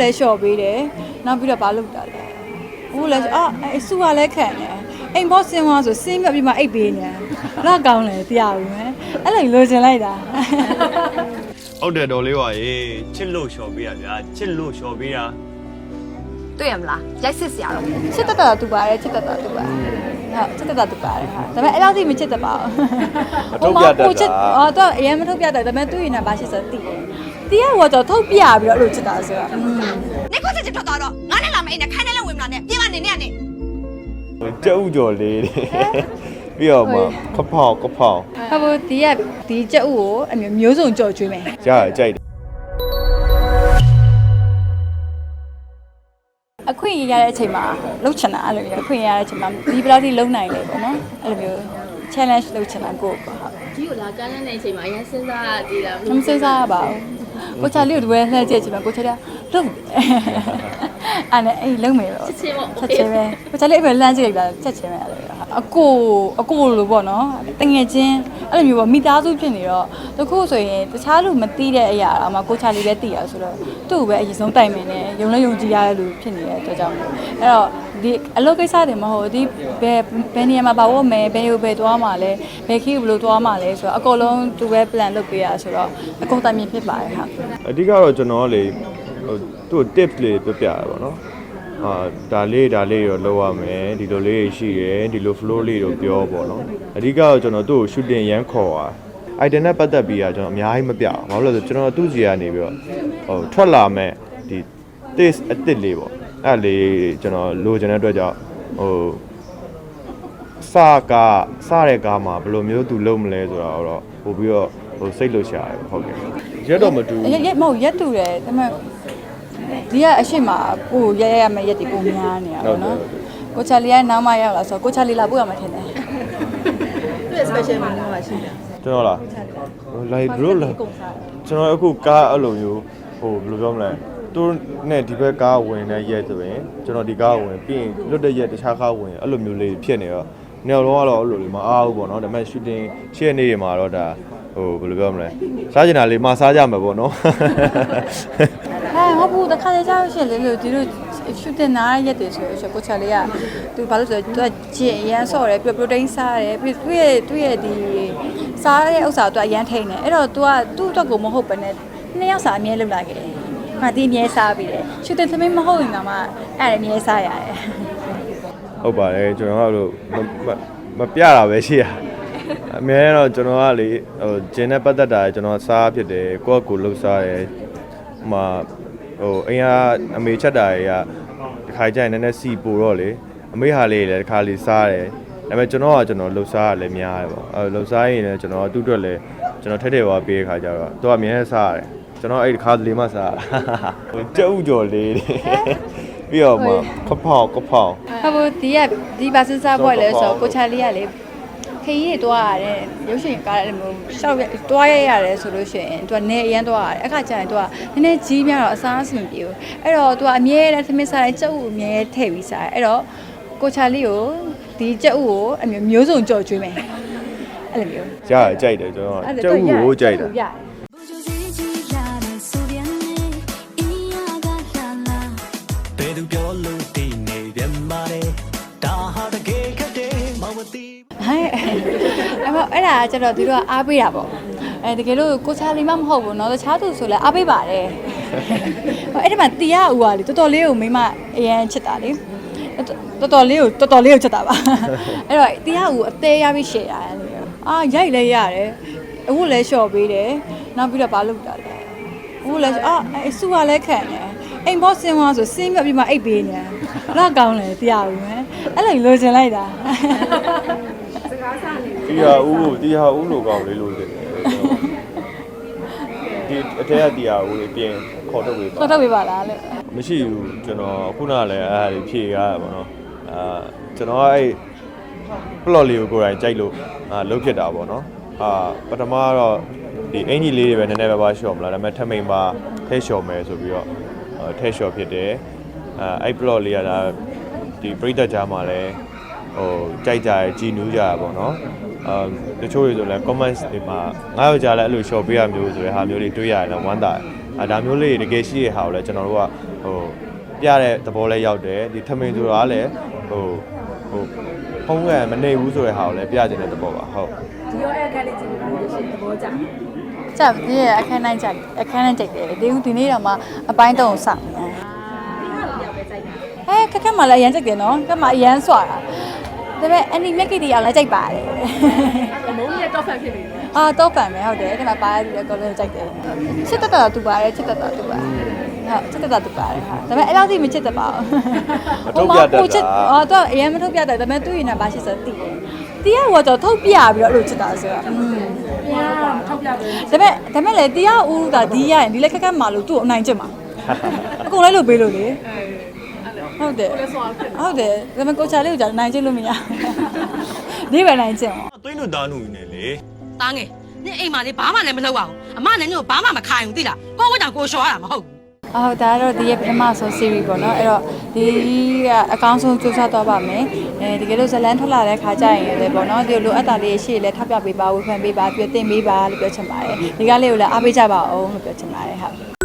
လည်းလျှော်ပေးတယ်နောက်ပြီးတော့ဘာလုပ်တာလဲအခုလည်းအာအဆူကလည်းခံတယ်အိမ်ဘောဆင်းသွားဆိုဆင်းပြပြီးမှအိတ်ပေးနေတယ်တော့ကောင်းတယ်တရားဘူးမယ်အဲ့လိုလိုချင်လိုက်တာဟုတ်တယ်တော်လေးပါရေချစ်လို့လျှော်ပေးရဗျာချစ်လို့လျှော်ပေးတာတွေ့ရမလားရိုက်စစ်စရာတော့ချစ်တတ်တာတူပါတယ်ချစ်တတ်တာတူပါတယ်ဟုတ်ချစ်တတ်တာတူပါတယ်ဟာဒါပေမဲ့အဲ့လောက်ထိမချစ်တတ်ပါဘူးအော်တော့အရင်မထုတ်ပြတတ်ဒါပေမဲ့သူ့ရင်ကဘာရှိစသိတယ် တီးရကတော့ထုတ်ပြပြီးတော့အဲ့လိုချစ်တာဆိုတော့နေကိုစစ်စစ်ထွက်သွားတော့ငါနဲ့လာမအိမ်နဲ့ခိုင်းနဲ့လည်းဝင်မလာနဲ့ပြင်မနေနဲ့နဲ့ကြက်ဥကြော်လေးတွေပြီးတော့မှခဖောက်ခဖောက်ဟုတ်ဘူးဒီကဒီကြက်ဥကိုအမျိုးမျိုးစုံကြော်ကျွေးမယ်ကြားရကြိုက်တယ်အခွင့်အရေးရတဲ့အချိန်မှာလှုပ်ချင်တာအဲ့လိုမျိုးအခွင့်အရေးရတဲ့အချိန်မှာဒီဘယ်လောက်ထိလုံနိုင်လဲပေါ့နော်အဲ့လိုမျိုး challenge လုပ်ချင်တာကိုပေါ့ဟုတ်ဒီကိုလာကမ်းလန်းတဲ့အချိန်မှာအရင်စဉ်းစားတည်တာမစဉ်းစားရပါဘူး ကိုချာလေးကိုတပွဲလှည့်ကြည့်ချင်မှာကိုချာလေးကလုံ အဲ့နဲ့အဲ့လုံမယ်တော့ချစ်ချင်းပေါ့ချက်ချင်းပဲကိုချာလေးအဲ့ပဲလှမ်းကြည့်လိုက်တာချက်ချင်းပဲအဲ့လိုအကိုအကိုလိုပေါ့နော်တငယ်ချင်းအဲ့လိုမျိုးပေါ့မိသားစုဖြစ်နေတော့တခုဆိုရင်တခြားလူမသိတဲ့အရာအမှကိုချာလေးပဲသိရဆိုတော့သူ့ကိုပဲအရင်ဆုံးတိုင်မင်နေယုံလဲယုံကြည်ရတဲ့လူဖြစ်နေတဲ့အတွက်ကြောင့်မို့အဲ့တော့ဒီအလုပ်ကိစ္စတွေမဟုတ်ဒီဘယ်ဘယ်နေရာမှာပါဖို့မယ်ဘယ်ကိုဘယ်သွားမှာလဲဘယ်ခေတ်ဘယ်လိုသွားမှာလဲဆိုတော့အကုန်လုံးသူပဲ plan လုပ်ပေးရဆိုတော့အကုန်တိုင်မင်ဖြစ်ပါတယ်ဟာအဓိကတော့ကျွန်တော်ကလေဟို သူ့ tips လေးပြပြရပါတော့အာဒါလေးဒါလေးရောလောက်ရမယ်ဒီလိုလေးတွေရှိရယ်ဒီလို flow လေးတွေပြောပေါ့နော်အဓိကတော့ကျွန်တော်သူ့ကို shooting ရမ်းခေါ်တာ item နဲ့ပတ်သက်ပြီးတော့ကျွန်တော်အများကြီးမပြဘူးဘာလို့လဲဆိုကျွန်တော်သူ့စီကနေပြီးတော့ဟိုထွက်လာမဲ့ဒီ taste အစ်စ်လေးပေါ့အဲ့ဒါလေးကျွန်တော်လိုချင်တဲ့အတွက်ကြောင့်ဟိုစကားစတဲ့ကားမှာဘယ်လိုမျိုးသူလုပ်မလဲဆိုတာတော့ပို့ပြီးတော့ဟိုစိတ်လှုပ်ရှားရဟုတ်ကဲ့ရက်တော့မတူဘူးရက်ရက်မဟုတ်ရက်တူတယ်ဒါပေမဲ့ ဒီကအရှိမကိုရက်ရက်ရမယ်ရက်တီကိုများနေတာပေါ့နော်ကိုချာလီကနောက်မှရောက်လာဆိုကိုချာလီလာပို့ရမှာထင်တယ်သူ့ရဲ့ special menu ကရှိတယ်ကျွန်တော်လားလိုက်ဘရိုလာကျွန်တော်အခုကားအဲ့လိုမျိုးဟိုဘယ်လိုပြောမလဲသူနဲ့ဒီဘက်ကားဝင်တဲ့ရက်ဆိုရင်ကျွန်တော်ဒီကားဝင်ပြီးရင်လွတ်တဲ့ရက်တခြားကားဝင်အဲ့လိုမျိုးလေးဖြစ်နေတော့နေတော့ကတော့အဲ့လိုလေးမအားဘူးပေါ့နော်ဒါပေမဲ့ shooting ရှေ့နေ့တွေမှာတော့ဒါဟိုဘယ်လိုပြောမလဲစားကျင်တာလေးမစားကြမှာပေါ့နော်ဟဲ့ဟု တ်ဘူးတခါတည်းကြောက်ရှင်လေလို့ဒီလိုရှူတင်နာရက်တွေဆိုရင်ကိုချာလီကသူဘာလို့ဆိုတော့သူကဂျင်အရန်ဆော့တယ်ပြီးပရိုတိန်းစားတယ်ပြီးသူ့ရဲ့သူ့ရဲ့ဒီစားတဲ့ဥစ္စာကိုသူအရန်ထိန်တယ်အဲ့တော့ तू ကသူ့အတွက်ကိုမဟုတ်ဘဲနဲ့နှစ်ယောက်စာအမြဲလုပ်လာခဲ့တယ်။ဟာဒီအမြဲစားပြီးတယ်။ရှူတင်သမီးမဟုတ်ရင်တော့မှအဲ့ဒါအမြဲစားရတယ်။ဟုတ်ပါတယ်ကျွန်တော်ကလို့မမမပြတာပဲရှိရအများတော့ကျွန်တော်ကလေဟိုဂျင်းနဲ့ပတ်သက်တာကျွန်တော်စားဖြစ်တယ်ကိုယ့်အကူလှုပ်စားတယ်ဟိုမှာ ဟိုအိမ်ကအမေချက်တာတွေကဒီခါကျရင်နည်းနည်းစီပိုတော့လေအမေဟာလေးလည်းဒီခါလေးစားတယ်ဒါပေမဲ့ကျွန်တော်ကကျွန်တော်လှုပ်စားရလည်းများတယ်ပေါ့အဲလှုပ်စားရင်လည်းကျွန်တော်သူ့အတွက်လည်းကျွန်တော်ထက်ထက်ပါပေးတဲ့ခါကျတော့သူကအမြဲစားရတယ်ကျွန်တော်အဲ့ဒီခါလေးမှစားရဟိုကြက်ဥကြော်လေးတွေပြီးတော့မှခဖောက်ခဖောက်ဟုတ်ဘူးဒီကဒီဘာစစားစောပွဲလဲဆိုတော့တော့ကိုချာလေးကလေ ခရီးတွေတွားရတယ်ရုပ်ရှင်ကားတယ်မျိုးရှောက်ရတွားရရတယ်ဆိုလို့ရှိရင်သူကနေအရန်တွားရတယ်အခါကျရင်သူကနည်းနည်းကြီးများတော့အစားအစမပြေဘူးအဲ့တော့သူကအမြဲတမ်းသမင်းစားတယ်ကြက်ဥအမြဲထည့်ပြီးစားတယ်အဲ့တော့ကိုချာလေးကိုဒီကြက်ဥကိုအမျိုးမျိုးစုံကြော်ကျွေးမယ်အဲ့လိုမျိုးရရကြိုက်တယ်ကျွန်တော်ကကျုပ်ကိုကြိုက်တာ ဒါကကျတော့သူတို့ကအားပေးတာပေါ့အဲတကယ်လို့ကိုချာလီမမဟုတ်ဘူးเนาะတခြားသူဆိုလဲအားပေးပါတယ်ဟိုအဲ့ဒီမှာတီရဦးကလေတော်တော်လေးကိုမိမအရန်ချစ်တာလေတော်တော်လေးကိုတော်တော်လေးကိုချစ်တာပါအဲ့တော့တီရဦးအသေးရပြီးရှယ်ရတယ်လို့အာရိုက်လဲရတယ်အခုလဲလျှော်ပေးတယ်နောက်ပြီးတော့ဘာလုပ်တာလဲအခုလဲအာအဆူကလည်းခံတယ်အိမ်ဘောဆင်းသွားဆိုဆင်းပြပြီးမှအိတ်ပေးနေတယ်တော့ကောင်းတယ်တရားဦးမယ်အဲ့လိုလိုချင်လိုက်တာ တီဟာဦးကိုတီဟာဦးလိုကောင်းလေးလို့တင်တယ်ဒီအထက်ကတီဟာဦးလေးပြင်ခေါ်ထုတ်ပေးပါတော့တော့ပြပါလားလို့မရှိဘူးကျွန်တော်ခုနကလည်းအဲ့ဒါလေးဖြေရတာပေါ့နော်အာကျွန်တော်ကအဲ့ plot လေးကိုကိုယ်တိုင်ကြိုက်လို့အာလုတ်ဖြစ်တာပေါ့နော်အာပထမကတော့ဒီအင်ကြီးလေးတွေပဲနည်းနည်းပါးပါးရှော့မလားဒါပေမဲ့ထမိန်ပါထဲလျှော်မယ်ဆိုပြီးတော့အာထဲလျှော်ဖြစ်တယ်အာအဲ့ plot လေးကဒါဒီပရိသတ်ကြားမှာလည်းဟိုကြိုက်ကြရကြည်နူးကြရပေါ့နော် အာတချို့တွေဆိုလည်း comments တွေမှာငါ့ယောက်ျားလည်းအဲ့လို short ပေးရမျိုးဆိုတဲ့ဟာမျိုးတွေတွေ့ရတယ်ဝမ်းသာတယ်အာဒါမျိုးလေးတွေတကယ်ရှိရတဲ့ဟာကိုလည်းကျွန်တော်တို့ကဟဟိုပြတဲ့သဘောလဲရောက်တယ်ဒီထမင်းဆိုတာကလည်းဟိုဟိုဖုံးကမနေဘူးဆိုတဲ့ဟာကိုလည်းပြခြင်းတဲ့သဘောပါဟုတ်ဒီရောအခန်းလေးကြည့်ပြီးလို့ရှိရင်သဘောကျကြက်ပြည့်အခန်းတိုင်းကြိုက်အခန်းတိုင်းကြိုက်တယ်ဒီဒီနေ့တော့မှအပိုင်းတုံးစောင့်နေအဲခက်ခက်မှလည်းအရန်ကြိုက်တယ်နော်ခက်မှအရန်စွာတာ ဒါပေမဲ့အန်ဒီမြက်ကတီအောင်လည်းကြိုက်ပါတယ်မုန်းရဲ့တော့ဖန်ဖြစ်နေတယ်အာတော့ပန်မယ်ဟုတ်တယ်ဒီမှာပါရတဲ့ကောလုံးကြိုက်တယ်ချစ်တတ်တာတူပါတယ်ချစ်တတ်တာတူပါတယ်ဟုတ်ချစ်တတ်တာတူပါတယ်ဟာဒါပေမဲ့အဲ့လောက်ထိမချစ်တတ်ပါဘူးမထုတ်ပြတတ်တာဟိုမှာကိုချစ်အော်တော့အရင်မထုတ်ပြတတ်ဒါပေမဲ့သူ့ရင်ကဘာရှိစသိတယ်တီးရဟိုတော့ထုတ်ပြပြီးတော့အဲ့လိုချစ်တာဆိုတာอืมပြန်ထောက်ပြပေးဒါပေမဲ့ဒါပေမဲ့လေတီးရဦးကဒီရရင်ဒီလက်ခက်ခက်မှလို့သူ့ကိုအနိုင်ကျင့်မှာအကုန်လိုက်လို့ပေးလို့လေ ဟုတ်တယ်ဟုတ်တယ်ဒါပေမဲ့ကိုချာလေးကိုကြာနိုင်ကျင့်လို့မရဒီပဲနိုင်ကျင့်ပါသွင်းတို့သားနူနေလေတားငယ်နင်အိမ်မှာလေဘာမှလည်းမလုပ်အောင်အမနဲ့ညို့ဘာမှမခိုင်ဘူးသိလားကိုကိုကြောင့်ကိုရှော်ရတာမဟုတ်ဘူးအော်ဒါကတော့ဒီရဲ့ပထမဆုံး series ပေါ့နော်အဲ့တော့ဒီကအကောင်းဆုံးစူးစမ်းသွားပါမယ်အဲတကယ်လို့ဇလန်းထွက်လာတဲ့ခါကျရင်လည်းပေါ့နော်ဒီလိုအပ်တာလေးရှေ့လည်းထပ်ပြပေးပါဝေဖန်ပေးပါပြီးတော့တင်ပေးပါလို့ပြောချင်ပါတယ်ဒီကလေးကိုလည်းအားပေးကြပါအောင်လို့ပြောချင်ပါတယ်ဟုတ်